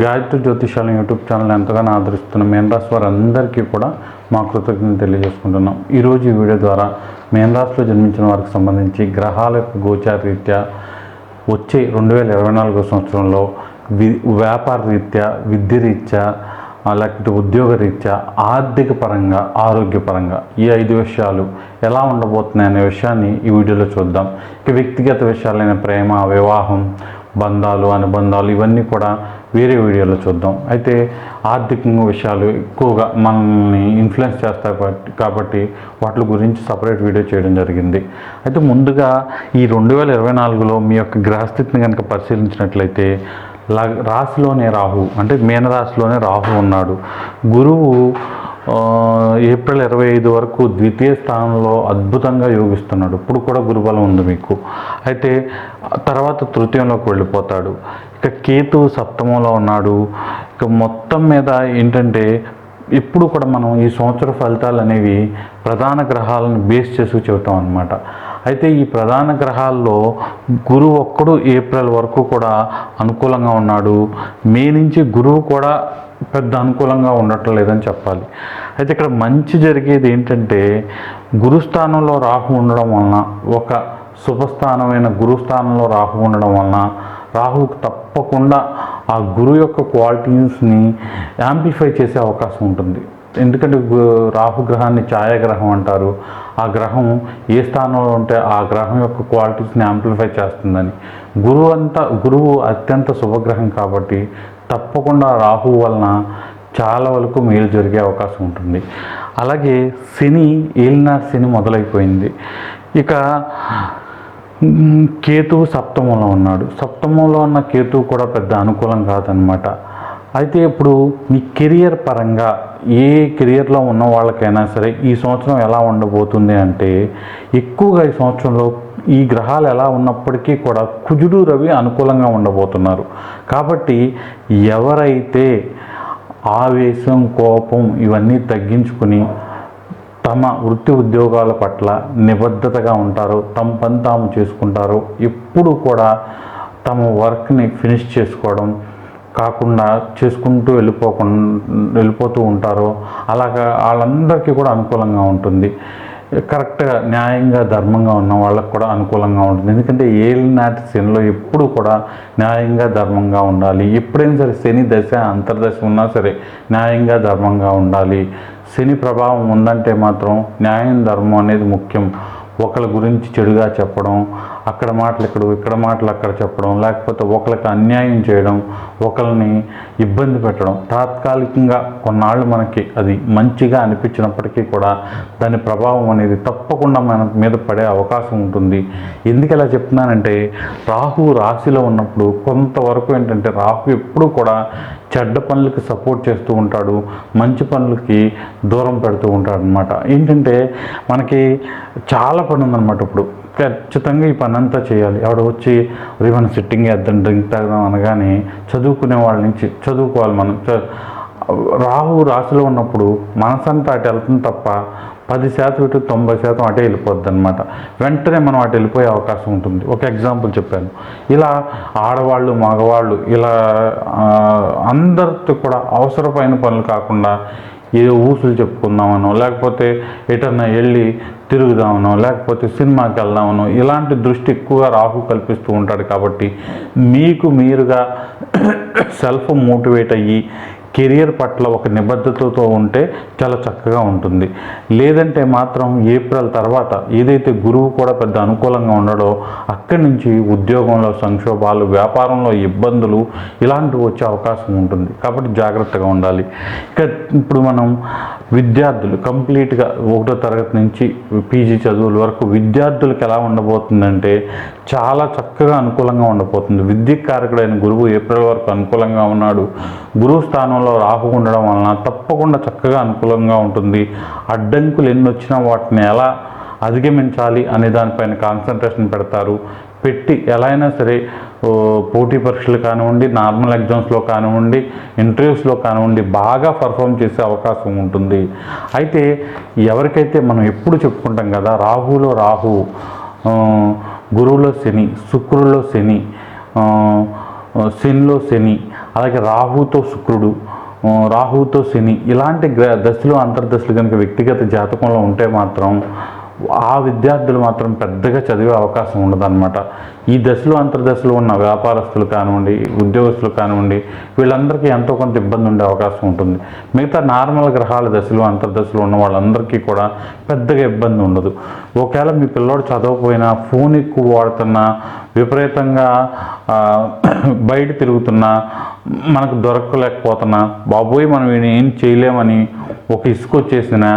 Gayatri జ్యోతిషాలయం YouTube channel ఎంతగానో ఆదరిస్తున్న మేనరాశి వారందరికీ కూడా మా కృతజ్ఞతలు తెలియజేసుకుంటున్నాం. ఈరోజు ఈ వీడియో ద్వారా మేనరాశిలో జన్మించిన వారికి సంబంధించి గ్రహాల యొక్క గోచార రీత్యా వచ్చే రెండు వేల ఇరవై నాలుగో సంవత్సరంలో వి వ్యాపార రీత్యా విద్య రీత్యా లేకపోతే ఉద్యోగ రీత్యా ఆర్థిక పరంగా ఆరోగ్యపరంగా ఈ ఐదు విషయాలు ఎలా ఉండబోతున్నాయి అనే విషయాన్ని ఈ వీడియోలో చూద్దాం. ఇక వ్యక్తిగత విషయాలైన ప్రేమ వివాహం బంధాలు అనుబంధాలు ఇవన్నీ కూడా వేరే వీడియోలో చూద్దాం. అయితే ఆర్థికంగా విషయాలు ఎక్కువగా మనల్ని ఇన్ఫ్లుయెన్స్ చేస్తాయి కాబట్టి- వాటి గురించి సపరేట్ వీడియో చేయడం జరిగింది. అయితే ముందుగా ఈ రెండు వేల ఇరవై నాలుగులో మీ యొక్క గ్రహస్థితిని కనుక పరిశీలించినట్లయితే రాశిలోనే రాహు అంటే మీనరాశిలోనే రాహు ఉన్నాడు. గురువు ఏప్రిల్ ఇరవై ఐదు వరకు ద్వితీయ స్థానంలో అద్భుతంగా యోగిస్తున్నాడు. ఇప్పుడు కూడా గురుబలం ఉంది మీకు. అయితే తర్వాత తృతీయంలోకి వెళ్ళిపోతాడు. ఇక కేతు సప్తమంలో ఉన్నాడు. ఇక మొత్తం మీద ఏంటంటే ఇప్పుడు కూడా మనం ఈ సంవత్సర ఫలితాలు అనేవి ప్రధాన గ్రహాలను బేస్ చేసుకు చెబుతాం అనమాట అయితే ఈ ప్రధాన గ్రహాల్లో గురువు ఒక్కడు ఏప్రిల్ వరకు కూడా అనుకూలంగా ఉన్నాడు. మే నుంచి గురువు కూడా పెద్ద అనుకూలంగా ఉండటం లేదని చెప్పాలి. అయితే ఇక్కడ మంచి జరిగేది ఏంటంటే గురుస్థానంలో రాహు ఉండడం వలన ఒక శుభస్థానమైన గురుస్థానంలో రాహు ఉండడం వలన రాహుకు తప్పకుండా ఆ గురువు యొక్క క్వాలిటీస్ని యాంప్లిఫై చేసే అవకాశం ఉంటుంది. ఎందుకంటే రాహుగ్రహాన్ని రాహు గ్రహాన్ని ఛాయాగ్రహం అంటారు. ఆ గ్రహం ఏ స్థానంలో ఉంటే ఆ గ్రహం యొక్క క్వాలిటీస్ని యాంప్లిఫై చేస్తుందని. గురువు అంతా గురువు అత్యంత శుభగ్రహం కాబట్టి తప్పకుండా రాహు వలన చాలా వరకు మేలు జరిగే అవకాశం ఉంటుంది. అలాగే శని ఏలినా శని మొదలైపోయింది. ఇక కేతువు సప్తమంలో ఉన్నాడు. సప్తమంలో ఉన్న కేతువు కూడా పెద్ద అనుకూలం కాదనమాట అయితే ఇప్పుడు మీ కెరియర్ పరంగా ఏ కెరియర్లో ఉన్న వాళ్ళకైనా సరే ఈ సంవత్సరం ఎలా ఉండబోతుంది అంటే ఎక్కువగా ఈ సంవత్సరంలో ఈ గ్రహాలు ఎలా ఉన్నప్పటికీ కూడా కుజుడు రవి అనుకూలంగా ఉండబోతున్నారు. కాబట్టి ఎవరైతే ఆవేశం కోపం ఇవన్నీ తగ్గించుకుని తమ వృత్తి ఉద్యోగాల పట్ల నిబద్ధతగా ఉంటారు తమ పని తాము చేసుకుంటారు. ఎప్పుడు కూడా తమ వర్క్ని ఫినిష్ చేసుకోవడం కాకుండా చేసుకుంటూ వెళ్ళిపోకుండా వెళ్ళిపోతూ ఉంటారు. అలాగా వాళ్ళందరికీ కూడా అనుకూలంగా ఉంటుంది. కరెక్ట్గా న్యాయంగా ధర్మంగా ఉన్న వాళ్ళకు కూడా అనుకూలంగా ఉంటుంది. ఎందుకంటే ఏలినాటి శనిలో ఎప్పుడు కూడా న్యాయంగా ధర్మంగా ఉండాలి. ఎప్పుడైనా సరే శని దశ అంతర్దశ ఉన్నా సరే న్యాయంగా ధర్మంగా ఉండాలి. శని ప్రభావం ఉందంటే మాత్రం న్యాయం ధర్మం అనేది ముఖ్యం. ఒకళ్ళ గురించి చెడుగా చెప్పడం అక్కడ మాటలు ఇక్కడ ఇక్కడ మాటలు అక్కడ చెప్పడం లేకపోతే ఒకరికి అన్యాయం చేయడం ఒకరిని ఇబ్బంది పెట్టడం. తాత్కాలికంగా కొన్నాళ్ళు మనకి అది మంచిగా అనిపించినప్పటికీ కూడా దాని ప్రభావం అనేది తప్పకుండా మన మీద పడే అవకాశం ఉంటుంది. ఎందుకు ఇలా చెప్తున్నానంటే రాహు రాశిలో ఉన్నప్పుడు కొంతవరకు ఏంటంటే రాహు ఎప్పుడు కూడా చెడ్డ పనులకి సపోర్ట్ చేస్తూ ఉంటాడు మంచి పనులకి దూరం పెడుతూ ఉంటాడు అనమాట ఏంటంటే మనకి చాలా పని ఉందన్నమాట ఇప్పుడు. ఖచ్చితంగా ఈ పని అంతా చేయాలి. ఆవిడ వచ్చి మనం సిట్టింగ్ వేద్దాం డ్రింక్ తాగదాం అనగానే చదువుకునే వాళ్ళ నుంచి చదువుకోవాలి మనం. రాహు రాశిలో ఉన్నప్పుడు మనసంతా అటు వెళ్తుంది తప్ప పది శాతం ఇటు తొంభై శాతం అటే వెళ్ళిపోద్ది అనమాట వెంటనే మనం అటు వెళ్ళిపోయే అవకాశం ఉంటుంది. ఒక ఎగ్జాంపుల్ చెప్పాను. ఇలా ఆడవాళ్ళు మగవాళ్ళు ఇలా అందరితో కూడా అవసరమైన పనులు కాకుండా ఏదో ఊసులు చెప్పుకుందామనో లేకపోతే ఎటన్నా వెళ్ళి తిరుగుదామనో లేకపోతే సినిమాకి వెళ్దామనో ఇలాంటి దృష్టి ఎక్కువగా రాహు కల్పిస్తూ ఉంటాడు కాబట్టి మీకు మీరుగా సెల్ఫ్ మోటివేట్ అయ్యి కెరియర్ పట్ల ఒక నిబద్ధతతో ఉంటే చాలా చక్కగా ఉంటుంది. లేదంటే మాత్రం ఏప్రిల్ తర్వాత ఏదైతే గురువు కూడా పెద్ద అనుకూలంగా ఉండడో అక్కడి నుంచి ఉద్యోగంలో సంక్షోభాలు వ్యాపారంలో ఇబ్బందులు ఇలాంటివి వచ్చే అవకాశం ఉంటుంది. కాబట్టి జాగ్రత్తగా ఉండాలి. ఇక ఇప్పుడు మనం విద్యార్థులు కంప్లీట్గా ఒకటో తరగతి నుంచి పీజీ చదువుల వరకు విద్యార్థులకు ఎలా ఉండబోతుందంటే చాలా చక్కగా అనుకూలంగా ఉండబోతుంది. విద్యుత్ కారకుడైన గురువు ఏప్రిల్ వరకు అనుకూలంగా ఉన్నాడు. గురువు స్థానంలో రాహు ఉండడం వలన తప్పకుండా చక్కగా అనుకూలంగా ఉంటుంది. అడ్డంకులు ఎన్ని వచ్చినా వాటిని ఎలా అధిగమించాలి అనే దానిపైన కాన్సన్ట్రేషన్ పెడతారు. పెట్టి ఎలా అయినా సరే పోటీ పరీక్షలు కానివ్వండి నార్మల్ ఎగ్జామ్స్లో కానివ్వండి ఇంటర్వ్యూస్లో కానివ్వండి బాగా పర్ఫామ్ చేసే అవకాశం ఉంటుంది. అయితే ఎవరికైతే మనం ఎప్పుడు చెప్పుకుంటాం కదా రాహులో రాహు గురువులో శని శుక్రులో శని శనిలో శని అలాగే రాహుతో శుక్రుడు రాహుతో శని ఇలాంటి గ్ర దశలు అంతర్దశలు కనుక వ్యక్తిగత జాతకంలో ఉంటే మాత్రం ఆ విద్యార్థులు మాత్రం పెద్దగా చదివే అవకాశం ఉండదన్నమాట. ఈ దశలు అంతర్దశలు ఉన్న వ్యాపారస్తులు కానివ్వండి ఉద్యోగస్తులు కానివ్వండి వీళ్ళందరికీ ఎంతో కొంత ఇబ్బంది ఉండే అవకాశం ఉంటుంది. మిగతా నార్మల్ గ్రహాల దశలు అంతర్దశలు ఉన్న వాళ్ళందరికీ కూడా పెద్దగా ఇబ్బంది ఉండదు. ఒకవేళ మీ పిల్లోడు చదవకపోయినా ఫోన్ ఎక్కువ వాడుతున్నా విపరీతంగా బయట తిరుగుతున్నా మనకు దొరకలేకపోతున్నా బాబోయ్ మనం ఏం చేయలేమని ఒక ఇసుక వచ్చేసినా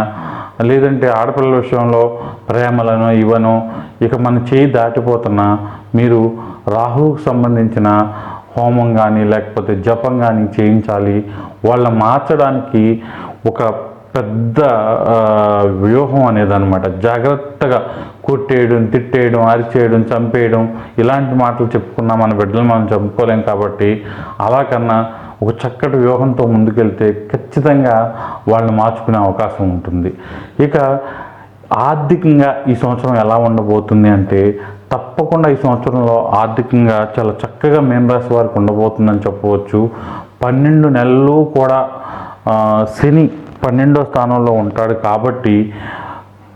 లేదంటే ఆడపిల్లల విషయంలో ప్రేమలను ఇవ్వను ఇక మన చేయి దాటిపోతున్నా మీరు రాహువుకు సంబంధించిన హోమం కానీ లేకపోతే జపం కానీ చేయించాలి. వాళ్ళని మార్చడానికి ఒక పెద్ద వ్యూహం అనేది అనమాట జాగ్రత్తగా కొట్టేయడం తిట్టేయడం అరిచేయడం చంపేయడం ఇలాంటి మాటలు చెప్పుకున్నా. మన బిడ్డలు మనం చంపుకోలేం కాబట్టి అలా కన్నా ఒక చక్కటి వ్యూహంతో ముందుకెళ్తే ఖచ్చితంగా వాళ్ళని మార్చుకునే అవకాశం ఉంటుంది. ఇక ఆర్థికంగా ఈ సంవత్సరం ఎలా ఉండబోతుంది అంటే తప్పకుండా ఈ సంవత్సరంలో ఆర్థికంగా చాలా చక్కగా మేం రాశి వారికి ఉండబోతుందని చెప్పవచ్చు. పన్నెండు నెలలు కూడా శని పన్నెండో స్థానంలో ఉంటాడు కాబట్టి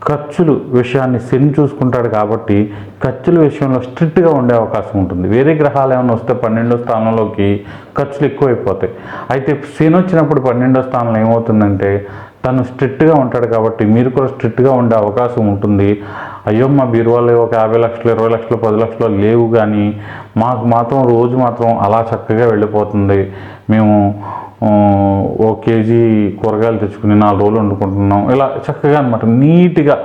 ఖర్చులు విషయాన్ని శని చూసుకుంటాడు కాబట్టి ఖర్చుల విషయంలో స్ట్రిక్ట్గా ఉండే అవకాశం ఉంటుంది. వేరే గ్రహాలు ఏమైనా వస్తే పన్నెండో స్థానంలోకి ఖర్చులు ఎక్కువైపోతాయి. అయితే శని వచ్చినప్పుడు పన్నెండో స్థానంలో ఏమవుతుందంటే తను స్ట్రిక్ట్గా ఉంటాడు కాబట్టి మీరు కూడా స్ట్రిక్ట్గా ఉండే అవకాశం ఉంటుంది. అయ్యో మా బీరువాలో ఒక యాభై లక్షలు ఇరవై లక్షలు పది లక్షలు లేవు కానీ మాకు మాత్రం రోజు మాత్రం అలా చక్కగా వెళ్ళిపోతుంది. మేము ఒక ఓ కేజీ కూరగాయలు తెచ్చుకుని నాలుగు రోజులు వండుకుంటున్నాం. ఇలా చక్కగా అనమాట నీట్గా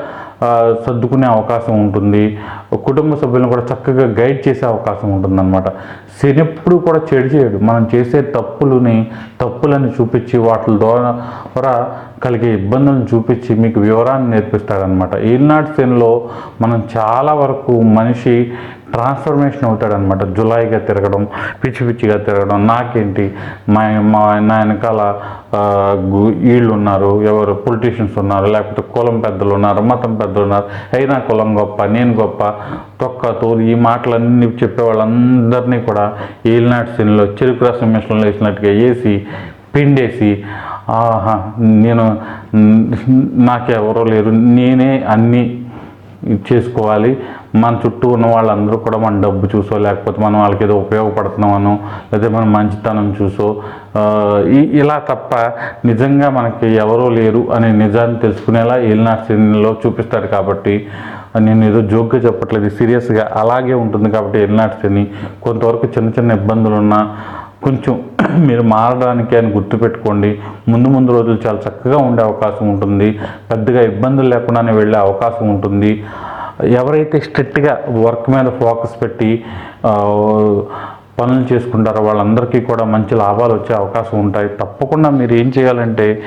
సర్దుకునే అవకాశం ఉంటుంది. కుటుంబ సభ్యులను కూడా చక్కగా గైడ్ చేసే అవకాశం ఉంటుంది అనమాట శని కూడా చెడు చేయడు. మనం చేసే తప్పులని తప్పులని చూపించి వాటి ద్వారా కలిగే ఇబ్బందులను చూపించి మీకు వివరాన్ని నేర్పిస్తాడనమాట ఈనాటి శనిలో మనం చాలా వరకు మనిషి ట్రాన్స్ఫర్మేషన్ అవుతాడనమాట జులాయిగా తిరగడం పిచ్చి పిచ్చిగా తిరగడం. నాకేంటి? మా మా నా వెనకాల వీళ్ళు ఉన్నారు ఎవరు పొలిటీషియన్స్ ఉన్నారు లేకపోతే కులం పెద్దలు ఉన్నారు మతం పెద్దలు ఉన్నారు. అయినా కులం గొప్ప నేను గొప్ప తొక్క తోలు ఈ మాటలన్నీ చెప్పే వాళ్ళందరినీ కూడా ఏలినాటి శనిలో చెరుకు రసం మిషన్లో వేసినట్టుగా వేసి పిండేసి ఆహా నేను నాకెవరో లేరు. నేనే అన్నీ చేసుకోవాలి. మన చుట్టూ ఉన్న వాళ్ళందరూ కూడా మన డబ్బు చూసో లేకపోతే మనం వాళ్ళకి ఏదో ఉపయోగపడుతున్నామనో లేదా మన మంచితనం చూసో ఈ- ఇలా తప్ప నిజంగా మనకి ఎవరో లేరు అనే నిజాన్ని తెలుసుకునేలా ఏలినాటిలో చూపిస్తాడు కాబట్టి నేను ఏదో జోక్గా చెప్పట్లేదు సీరియస్గా అలాగే ఉంటుంది కాబట్టి ఏలినాటి శని కొంతవరకు చిన్న చిన్న ఇబ్బందులు ఉన్నా కొంచెం మీరు మారడానికి అని గుర్తుపెట్టుకోండి. ముందు ముందు రోజులు చాలా చక్కగా ఉండే అవకాశం ఉంటుంది. పెద్దగా ఇబ్బందులు లేకుండానే వెళ్ళే అవకాశం ఉంటుంది. ఎవరైతే స్ట్రిక్ట్గా వర్క్ మీద ఫోకస్ పెట్టి పనులు చేసుకుంటారో వాళ్ళందరికీ కూడా మంచి లాభాలు వచ్చే అవకాశం ఉంటాయి. తప్పకుండా మీరు ఏం చేయాలంటే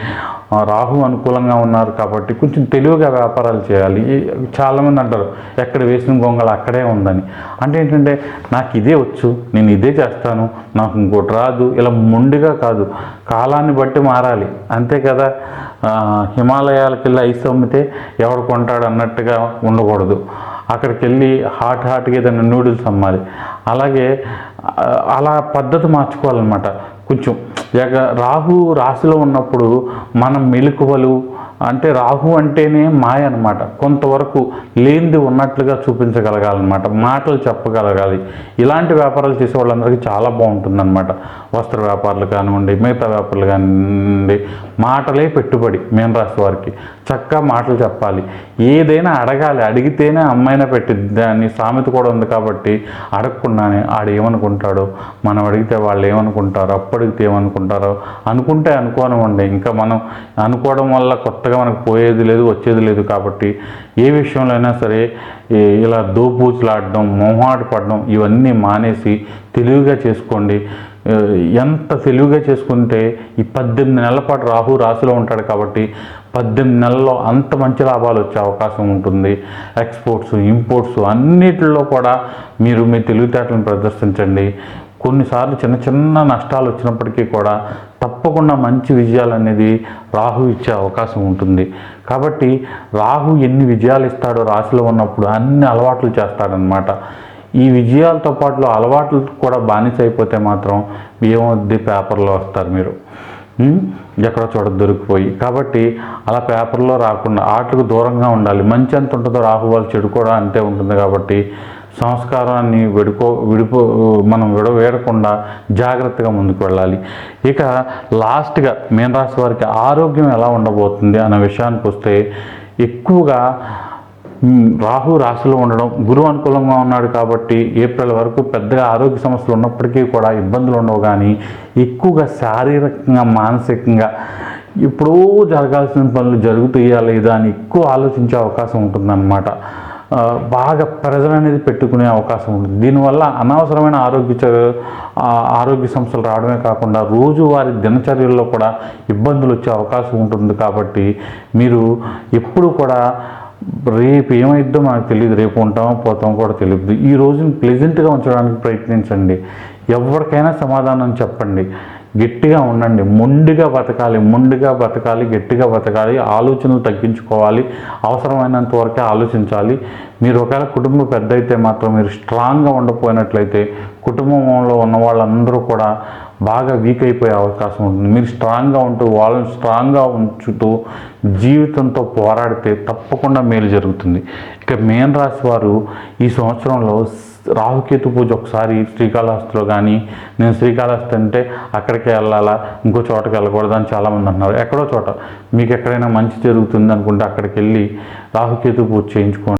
రాహు అనుకూలంగా ఉన్నారు కాబట్టి కొంచెం తెలివిగా వ్యాపారాలు చేయాలి. చాలామంది అంటారు ఎక్కడ వేసిన గొంగళ అక్కడే ఉందని. అంటే ఏంటంటే నాకు ఇదే వచ్చు నేను ఇదే చేస్తాను నాకు ఇంకోటి రాదు ఇలా మొండిగా కాదు. కాలాన్ని బట్టి మారాలి. అంతే కదా? హిమాలయాలకు వెళ్ళి ఐస్ అమ్మితే ఎవడు కొంటాడు అన్నట్టుగా ఉండకూడదు. అక్కడికి వెళ్ళి హాట్ హాట్గా ఏదైనా నూడిల్స్ అమ్మాలి. అలాగే అలా పద్ధతి మార్చుకోవాలన్నమాట. కొంచెం ఇక రాహు రాశిలో ఉన్నప్పుడు మనం మెలకువలు అంటే రాహు అంటేనే మాయ అనమాట కొంతవరకు లేనిది ఉన్నట్లుగా చూపించగలగాలన్నమాట. మాటలు చెప్పగలగాలి. ఇలాంటి వ్యాపారాలు చేసే వాళ్ళందరికీ చాలా బాగుంటుందన్నమాట. వస్త్ర వ్యాపారులు కానివ్వండి మిగతా వ్యాపారులు కానివ్వండి మాటలే పెట్టుబడి మీన రాశి వారికి. చక్కగా మాటలు చెప్పాలి. ఏదైనా అడగాలి. అడిగితేనే అమ్మాయినా పెట్టిద్ది అని సామెత కూడా ఉంది కాబట్టి అడగకుండానే ఆడు ఏమనుకుంటాడో మనం అడిగితే వాళ్ళు ఏమనుకుంటారో అప్పడిగితే ఏమనుకుంటారో అనుకుంటే అనుకోనివ్వండి. ఇంకా మనం అనుకోవడం వల్ల కొత్తగా మనకు పోయేది లేదు వచ్చేది లేదు కాబట్టి ఏ విషయంలో అయినా సరే ఇలా దోపూచులాడడం మొహమాట పడడం ఇవన్నీ మానేసి తెలివిగా చేసుకోండి. ఎంత తెలివిగా చేసుకుంటే ఈ పద్దెనిమిది నెలల పాటు రాహు రాశిలో ఉంటాడు కాబట్టి పద్దెనిమిది నెలల్లో అంత మంచి లాభాలు వచ్చే అవకాశం ఉంటుంది. ఎక్స్పోర్ట్స్ ఇంపోర్ట్స్ అన్నిటిలో కూడా మీరు మీ తెలివితేటలను ప్రదర్శించండి. కొన్నిసార్లు చిన్న చిన్న నష్టాలు వచ్చినప్పటికీ కూడా తప్పకుండా మంచి విజయాలు అనేది రాహు ఇచ్చే అవకాశం ఉంటుంది. కాబట్టి రాహు ఎన్ని విజయాలు ఇస్తాడో రాశిలో ఉన్నప్పుడు అన్ని అలవాట్లు చేస్తాడనమాట ఈ విజయాలతో పాటు అలవాట్లు కూడా బానిస అయిపోతే మాత్రం ఏమొద్ది పేపర్లో వస్తారు మీరు. ఉమ్, ఎక్కడో చోట దొరికిపోయి. కాబట్టి అలా పేపర్లో రాకుండా ఆటకు దూరంగా ఉండాలి. మంచి ఎంత ఉంటుందో రాహువాలు వాళ్ళు చెడు కూడా అంతే ఉంటుంది కాబట్టి సంస్కారాన్ని విడుకో విడిపో మనం విడవేడకుండా జాగ్రత్తగా ముందుకు వెళ్ళాలి. ఇక లాస్ట్గా మీనరాశి వారికి ఆరోగ్యం ఎలా ఉండబోతుంది అన్న విషయానికి వస్తే ఎక్కువగా రాహు రాశిలో ఉండడం గురువు అనుకూలంగా ఉన్నాడు కాబట్టి ఏప్రిల్ వరకు పెద్దగా ఆరోగ్య సమస్యలు ఉన్నప్పటికీ కూడా ఇబ్బందులు ఉండవు కానీ ఎక్కువగా శారీరకంగా మానసికంగా ఎప్పుడో జరగాల్సిన పనులు జరుగుతాయా లేదా అని ఎక్కువ ఆలోచించే అవకాశం ఉంటుందన్నమాట. బాగా ప్రెజర్ అనేది పెట్టుకునే అవకాశం ఉంటుంది. దీనివల్ల అనవసరమైన ఆరోగ్య ఆరోగ్య సమస్యలు రావడమే కాకుండా రోజువారి దినచర్యల్లో కూడా ఇబ్బందులు వచ్చే అవకాశం ఉంటుంది కాబట్టి మీరు ఎప్పుడు కూడా రేపు ఏమైద్దో మనకు తెలియదు రేపు ఉంటామో పోతామో కూడా తెలియదు ఈ రోజుని ప్లెజెంట్గా ఉంచడానికి ప్రయత్నించండి. ఎవరికైనా సమాధానం చెప్పండి. గట్టిగా ఉండండి. మొండిగా బతకాలి మొండిగా బతకాలి గట్టిగా బతకాలి ఆలోచనలు తగ్గించుకోవాలి అవసరమైనంత వరకే ఆలోచించాలి. మీరు ఒకవేళ కుటుంబం పెద్ద అయితే మాత్రం మీరు స్ట్రాంగ్గా ఉండకపోయినట్లయితే కుటుంబంలో ఉన్న వాళ్ళందరూ కూడా బాగా వీక్ అయిపోయే అవకాశం ఉంటుంది. మీరు స్ట్రాంగ్గా ఉంటూ వాళ్ళని స్ట్రాంగ్గా ఉంచుతూ జీవితంతో పోరాడితే తప్పకుండా మేలు జరుగుతుంది. ఇక మేన్ రాశి వారు ఈ సంవత్సరంలో రాహుకేతు పూజ ఒకసారి శ్రీకాళహస్తిలో కానీ నేను శ్రీకాళహస్తి అంటే అక్కడికి వెళ్ళాలా ఇంకో చోటకి వెళ్ళకూడదు అని చాలామంది అన్నారు ఎక్కడో చోట. మీకు ఎక్కడైనా మంచి జరుగుతుంది అనుకుంటే అక్కడికి వెళ్ళి రాహుకేతు పూజ చేయించుకోండి.